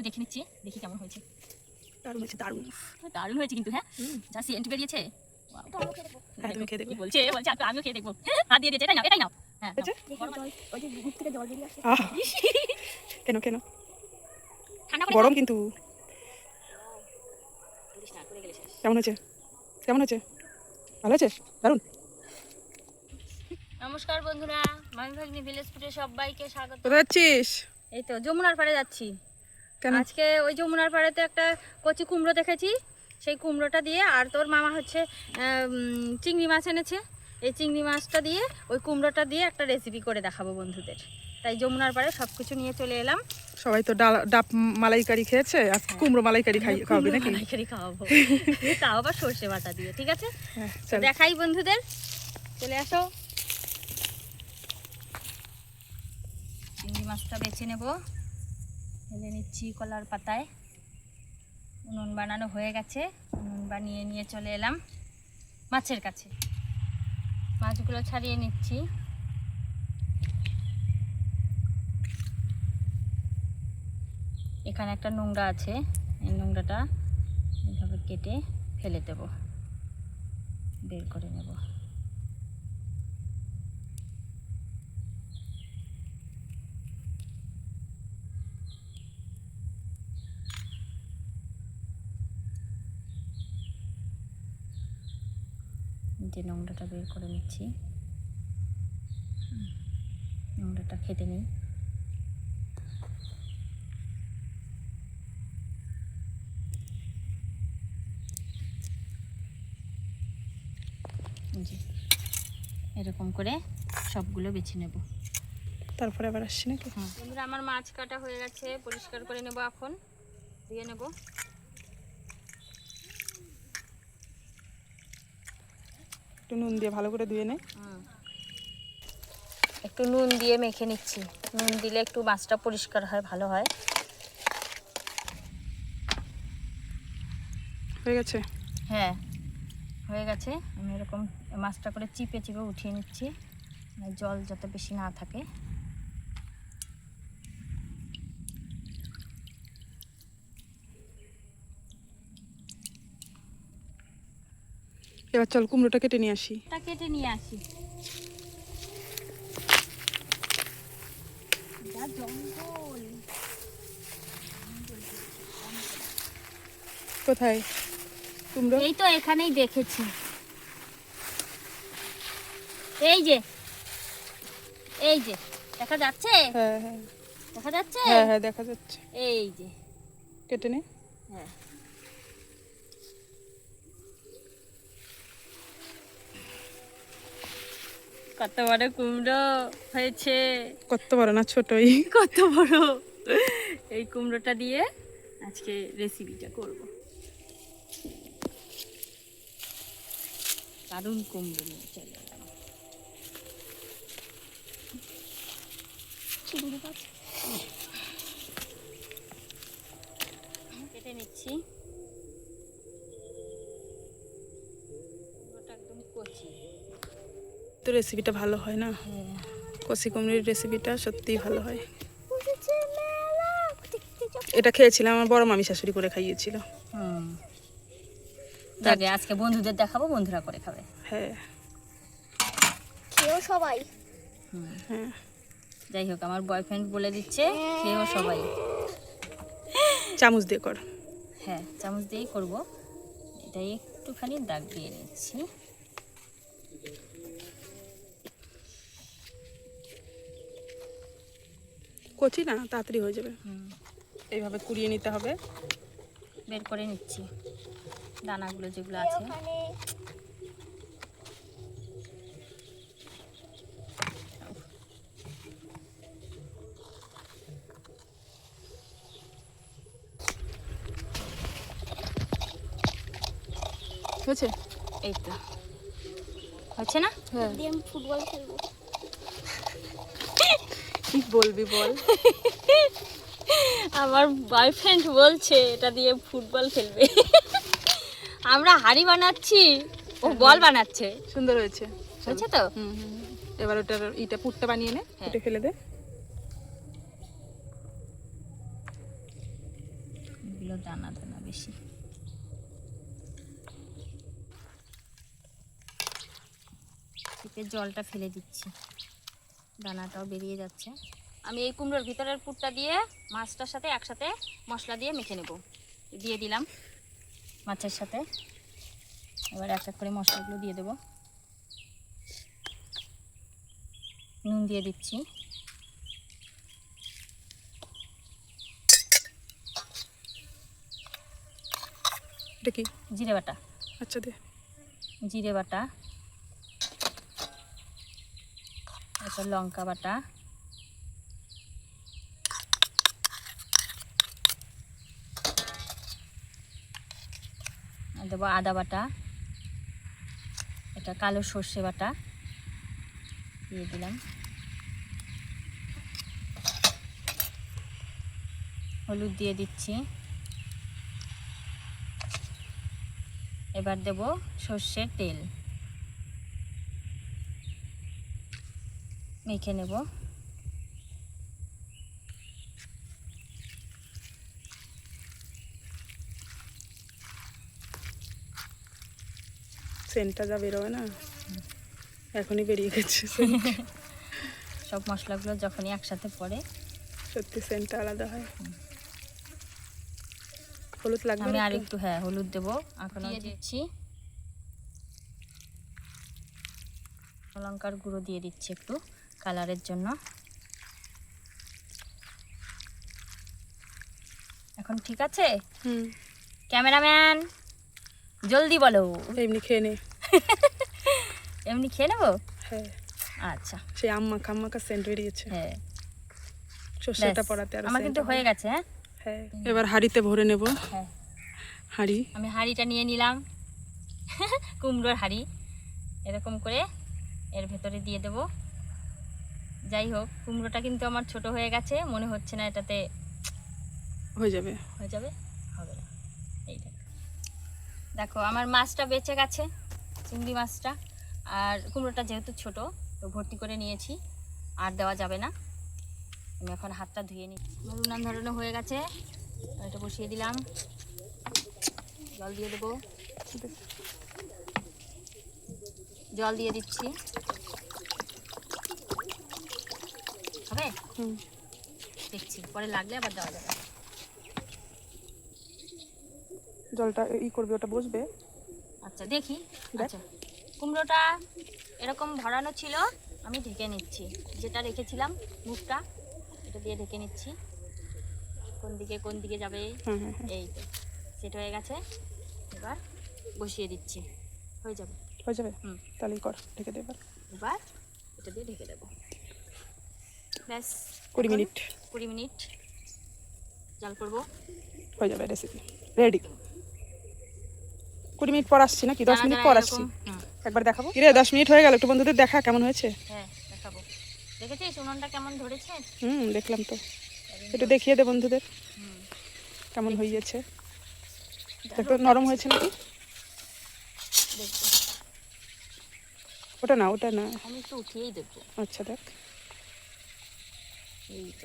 একটু দেখে নিচ্ছি দেখি কেমন হয়েছে। দারুণ হয়েছে দারুণ। দারুণ হয়েছে কিন্তু হ্যাঁ? যা সেন্ট বেরিয়েছে। Wow. তুমি খেয়ে দেখবে। কি বলছে? বলছে আমিও খেয়ে দেখব। হাত দিয়ে দিয়েছে এটাই নাও এটাই নাও। হ্যাঁ। গরম আছে। ওই যে মুখ থেকে জল বেরিয়ে আসে। আহ। কেন কেন গরম কিন্তু বলিস না, করে গেলে শেষ। কেমন হয়েছে? কেমন হয়েছে? ভালো দারুণ। নমস্কার বন্ধুরা মামি ভাগ্নি ভিলেজ ফুডে সবাইকে স্বাগত। কোথায় যাচ্ছিস? এই তো যমুনার পাড়ে যাচ্ছি। আজকে ওই যমুনার পাড়েতে একটা কচি কুমড়ো দেখেছি। সেই কুমড়োটা দিয়ে আর তোর মামা হচ্ছে চিংড়ি মাছ এনেছে। এই চিংড়ি মাছটা দিয়ে ওই কুমড়োটা দিয়ে একটা রেসিপি করে দেখাবো বন্ধুদের। তাই যমুনার পাড়ে সব কিছু নিয়ে চলে এলাম। সবাই তো ডাল ডাব মালাইকারি খেয়েছে আর কুমড়ো মালাইকারি খাই খাওয়াবি নাকি? মালাইকারি খাওয়াবো। তাও আবার সর্ষে বাটা দিয়ে ঠিক আছে? হ্যাঁ দেখাই বন্ধুদের। চলে আসো। চিংড়ি মাছটা বেছে নেব। ঢেলে নিচ্ছি কলার পাতায়। উনুন বানানো হয়ে গেছে। উনুন বানিয়ে নিয়ে চলে এলাম মাছের কাছে। মাছগুলো ছাড়িয়ে নিচ্ছি। এখানে একটা নোংরা আছে। এই নোংরাটা এইভাবে কেটে ফেলে দেব। বের করে নেব। যে নোংরাটা বের করে নিচ্ছি। নোংরাটা খেতে নেই। যে এরকম করে সবগুলো বেছে নেব। তারপরে আবার আসছি নাকি? হ্যাঁ। বন্ধুরা আমার মাছ কাটা হয়ে গেছে। পরিষ্কার করে নেব এখন। দিয়ে নেব। একটু নুন দিয়ে ভালো করে ধুয়ে নে। একটু নুন দিয়ে মেখে নিচ্ছি। নুন দিলে একটু মাছটা পরিষ্কার হয় ভালো হয়। হয়ে গেছে? হ্যাঁ হয়ে গেছে। আমি এরকম মাছটা করে চিপে চিপে উঠিয়ে নিচ্ছি। মানে জল যত বেশি না থাকে। এবার চল কুমড়োটা কেটে নিয়ে আসি। তা কেটে নিয়ে আসি। যা জঙ্গল। কোথায়? কুমড়ো? এই তো এখানেই দেখেছি। এই যে। এই যে। দেখা যাচ্ছে? হ্যাঁ হ্যাঁ। দেখা যাচ্ছে? হ্যাঁ হ্যাঁ দেখা যাচ্ছে। এই যে। কেটে নে। হ্যাঁ। কত বড় কুমড়ো হয়েছে। কত বড় না ছোটই। কত বড়। এই কুমড়োটা দিয়ে আজকে রেসিপিটা করব। দারুণ কুমড়ো নিয়ে চলে কেটে নিচ্ছি। রেসিপিটা ভালো হয় না। কষি কুমড়ির রেসিপিটা সত্যিই ভালো হয়। এটা খেয়েছিলাম আমার বড় মামি শাশুড়ি করে খাইয়েছিল। হুম। যাকে আজকে বন্ধুদের দেখাবো বন্ধুরা করে খাবে। হ্যাঁ। খেয়েও সবাই। হ্যাঁ। যাই হোক আমার বয়ফ্রেন্ড বলে দিচ্ছে খেয়েও সবাই। চামচ দিয়ে কর। হ্যাঁ চামচ দিয়েই করব। এটাই একটুখানি দাগ দিয়ে নিচ্ছি। কচি না তাড়াতাড়ি হয়ে যাবে। হুম, এইভাবে কুড়িয়ে নিতে হবে। বের করে নিচ্ছি। দানাগুলো যেগুলো আছে। হয়েছে? এই তো। হচ্ছে না? হ্যাঁ। ফুটবল খেলব। বলবি বল। আমার বয়ফ্রেন্ড বলছে এটা দিয়ে ফুটবল খেলবে। আমরা হাড়ি বানাচ্ছি ও বল বানাচ্ছে। সুন্দর হয়েছে। হয়েছে তো। এবার ওটার ইটা পুরটা বানিয়ে নে হ্যাঁ। ফুটে ফেলে দে। এগুলো দানা দানা বেশি। জলটা ফেলে দিচ্ছি। দানাটাও বেরিয়ে যাচ্ছে। আমি এই কুমড়োর ভিতরের পুরটা দিয়ে মাছটার সাথে একসাথে মশলা দিয়ে মেখে নেব। দিয়ে দিলাম মাছের সাথে। এবার এক এক করে মশলাগুলো দিয়ে দেবো। নুন দিয়ে দিচ্ছি। এটা কি? জিরে বাটা। আচ্ছা দে। জিরে বাটা তারপর লঙ্কা বাটা। দেবো আদা বাটা। এটা কালো সর্ষে বাটা। দিয়ে দিলাম। হলুদ দিয়ে দিচ্ছি। এবার দেব সর্ষের তেল। মেখে নেব। সেন্টটা যা বেরোয় না? এখনই বেরিয়ে গেছে সব মশলাগুলো যখনই একসাথে পড়ে। সত্যি সেন্টটা আলাদা হয়। হলুদ লাগবে আমি আর একটু হ্যাঁ হলুদ দেবো। এখন দিয়ে দিচ্ছি। লঙ্কার গুঁড়ো দিয়ে দিচ্ছি একটু কালারের জন্য। এখন ঠিক আছে? হুম। ক্যামেরাম্যান জলদি বলো। এমনি খেয়ে নে। এমনি খেয়ে নেব? হ্যাঁ। আচ্ছা। সেই আম্মা কাম্মাকা সেন্ট বেরিয়েছে। হ্যাঁ। সর্ষেটা পড়াতে আর আমার কিন্তু হয়ে গেছে হ্যাঁ? হ্যাঁ এবার হাঁড়িতে ভরে নেব। হ্যাঁ। হাঁড়ি। আমি হাঁড়িটা নিয়ে নিলাম। কুমড়োর হাঁড়ি। এরকম করে এর ভেতরে দিয়ে দেব। যাই হোক কুমড়োটা কিন্তু আমার ছোট হয়ে গেছে। মনে হচ্ছে না এটাতে হয়ে যাবে। হয়ে যাবে? হবে না। এই দেখো। দেখো আমার মাছটা বেঁচে গেছে। চিংড়ি মাছটা। আর কুমড়োটা যেহেতু ছোট তো ভর্তি করে নিয়েছি। আর দেওয়া যাবে না। আমি এখন হাতটা ধুয়ে নিই আমার উনান ধরানো হয়ে গেছে। এটা বসিয়ে দিলাম। জল দিয়ে দেবো। জল দিয়ে দিচ্ছি। হবে? দেখছি। পরে লাগলে আবার দেওয়া যাবে। জলটা ই করবে ওটা বসবে। আচ্ছা দেখি। আচ্ছা কুমড়োটা এরকম ভরানো ছিল আমি ঢেকে নিচ্ছি। যেটা রেখেছিলাম মুখটা এটা দিয়ে ঢেকে নিচ্ছি। কোন দিকে কোন দিকে যাবে হ্যাঁ হ্যাঁ হ্যাঁ। এই তো সেট হয়ে গেছে। এবার বসিয়ে দিচ্ছি। হয়ে যাবে? হয়ে যাবে? হুম। তাহলেই কর ঢেকে দে এবার। এবার এটা দিয়ে ঢেকে দেবো। ব্যাস কুড়ি মিনিট। কুড়ি মিনিট জাল করব। হয়ে যাবে রেসিপি রেডি কুড়ি মিনিট পর আসছি নাকি? দশ মিনিট পর আসছি। একবার দেখাবো? কিরে দশ মিনিট হয়ে গেল একটু বন্ধুদের দেখা কেমন হয়েছে? হ্যাঁ দেখাবো। দেখেছিস উনুনটা কেমন ধরেছে? হুম দেখলাম তো। একটু দেখিয়ে দে বন্ধুদের। কেমন হয়েছে? দেখো নরম হয়েছে নাকি? ওটা না ওটা না। আমি একটু উঠিয়েই দেখব। আচ্ছা দেখ।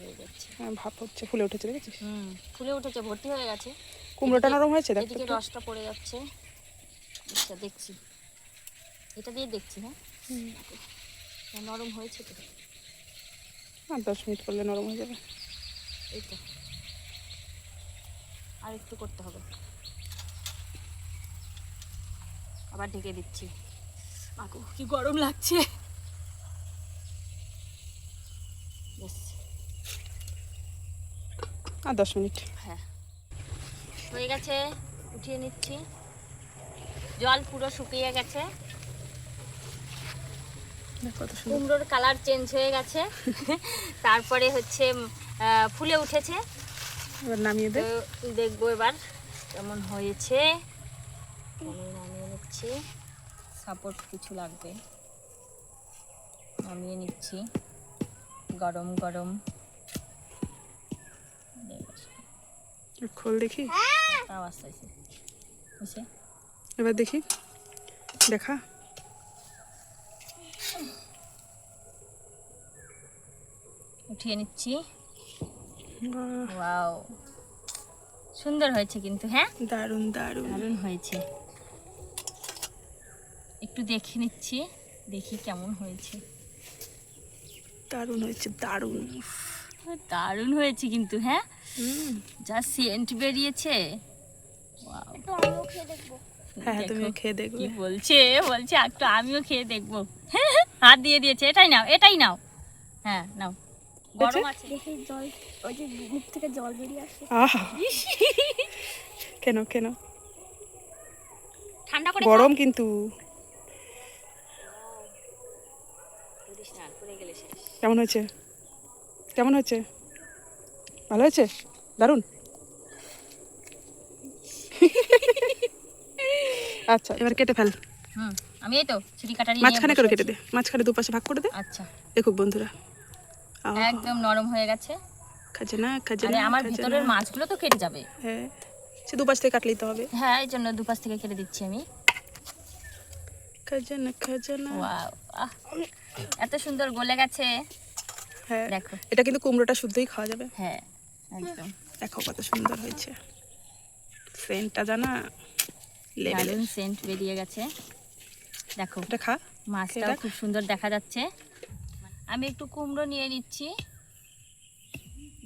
হয়ে যাচ্ছে। হ্যাঁ ভাপ হচ্ছে ফুলে উঠেছে দেখেছিস? হুম ফুলে উঠেছে ভর্তি হয়ে গেছে। কুমড়োটা নরম হয়েছে দেখ রসটা পড়ে যাচ্ছে। আচ্ছা দেখছি। এটা দিয়ে দেখছি হ্যাঁ? হ্যাঁ, নরম হয়েছে তো? আর দশ মিনিট করলে নরম হয়ে যাবে। এই তো। আর একটু করতে হবে। আবার ঢেকে দিচ্ছি। আগো কি গরম লাগছে। আর দশ মিনিট। হ্যাঁ। হয়ে গেছে। উঠিয়ে নিচ্ছি। জল পুরো শুকিয়ে গেছে। কুমড়োর কালার চেঞ্জ হয়ে গেছে। তারপরে হচ্ছে ফুলে উঠেছে। এবার নামিয়ে দে। দেখব এবার কেমন হয়েছে। নামিয়ে নিচ্ছি। সাপোর্ট কিছু লাগবে। নামিয়ে নিচ্ছি। গরম গরম। খোল দেখি। আস্তে আস্তে। বুঝছে এবার দেখি। দেখা। উঠিয়ে নিচ্ছি। ওয়াও। সুন্দর হয়েছে কিন্তু হ্যাঁ? দারুণ দারুণ। দারুণ হয়েছে। একটু দেখে নিচ্ছি দেখি কেমন হয়েছে। দারুণ হয়েছে দারুণ। দারুণ হয়েছে কিন্তু হ্যাঁ? হুম। যা সেন্ট বেরিয়েছে। একটু আমিও খেয়ে দেখব। হ্যাঁ তুমি খেয়ে দেখবে। কি বলছে? বলছে একটু আমিও খেয়ে দেখব। হাত দিয়ে দিয়েছে এটাই নাও এটাই নাও। হ্যাঁ নাও। গরম আছে। দেখি জল ওই যে মুখ থেকে জল বেরিয়ে আসে। কেন কেন ঠান্ডা করে গরম কিন্তু। করিস না, পড়ে গেলে শেষ। কেমন হয়েছে? কেমন হয়েছে? ভালো হয়েছে? দারুণ? আচ্ছা এবার কেটে ফেল। হুম আমি এই তো ছুরি কাটারি মাঝখানে করে কেটে দে মাঝখানে দুপাশে ভাগ করে দে। আচ্ছা। দেখুক বন্ধুরা। একদম নরম হয়ে গেছে। খাজনা আরে আমার ভিতরের মাছগুলো তো কেটে যাবে। হ্যাঁ সে দুপাশ থেকে কাটলেই তো হবে। হ্যাঁ এই জন্য দুপাশ থেকে কেটে দিচ্ছি আমি। খাজনা খাজনা। ওয়াও এত সুন্দর গলে গেছে। হ্যাঁ দেখো। এটা কিন্তু কুমড়োটা শুদ্ধই খাওয়া যাবে। হ্যাঁ একদম। দেখো কত সুন্দর হয়েছে। সেন্টটা জানা? দারুণ সেন্ট বেরিয়ে গেছে। দেখো এটা খা। মাছটাও খুব সুন্দর দেখা যাচ্ছে। আমি একটু কুমড়ো নিয়ে নিচ্ছি।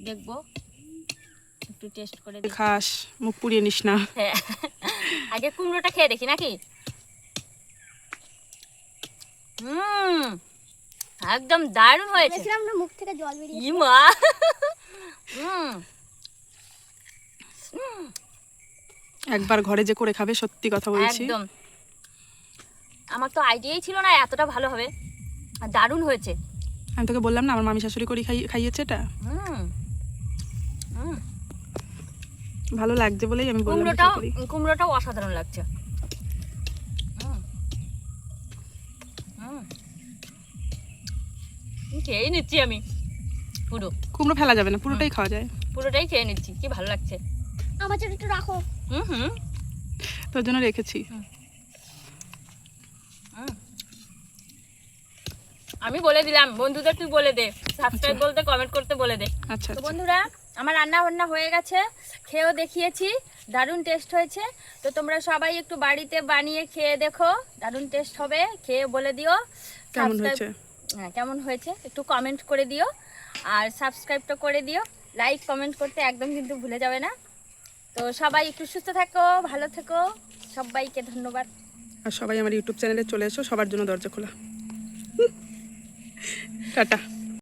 দেখব। একটু টেস্ট করে খাস মুখ পুড়িয়ে নিস না। হ্যাঁ। আগে কুমড়োটা খেয়ে দেখি নাকি? হুম একদম দারুণ হয়েছে। মুখ থেকে জল বেরিয়ে ই মা হুম একবার ঘরে যে করে খাবে সত্যি কথা বলছি। একদম। আমার তো আইডিয়াই ছিল না এতটা ভালো হবে। দারুণ হয়েছে। আমি তোকে বললাম না আমার মামি শাশুড়ি করে খাই খাইয়েছে এটা? ভালো লাগছে বলেই আমি বললাম কুমড়োটাও কুমড়োটাও অসাধারণ লাগছে। হুম। হুম। খেয়েই নিচ্ছি আমি। পুরো। কুমড়ো ফেলা যাবে না পুরোটাই খাওয়া যায়। পুরোটাই খেয়ে নিচ্ছি কি ভালো লাগছে। আমার জন্য একটু রাখো। হুম হুম তোর জন্য রেখেছি। আমি বলে দিলাম বন্ধুদের তুই বলে দে সাবস্ক্রাইব বলতে কমেন্ট করতে বলে দে। আচ্ছা তো আচ্ছা। বন্ধুরা আমার রান্না বান্না হয়ে গেছে খেয়েও দেখিয়েছি দারুণ টেস্ট হয়েছে। তো তোমরা সবাই একটু বাড়িতে বানিয়ে খেয়ে দেখো দারুণ টেস্ট হবে খেয়ে বলে দিও। কেমন হয়েছে? হ্যাঁ কেমন হয়েছে? একটু কমেন্ট করে দিও আর সাবস্ক্রাইবটা করে দিও। লাইক কমেন্ট করতে একদম কিন্তু ভুলে যাবে না। তো সবাই একটু সুস্থ থাকো, ভালো থেকো। সবাইকে ধন্যবাদ। আর সবাই আমার ইউটিউব চ্যানেলে চলে এসো, সবার জন্য দরজা খোলা। টাটা।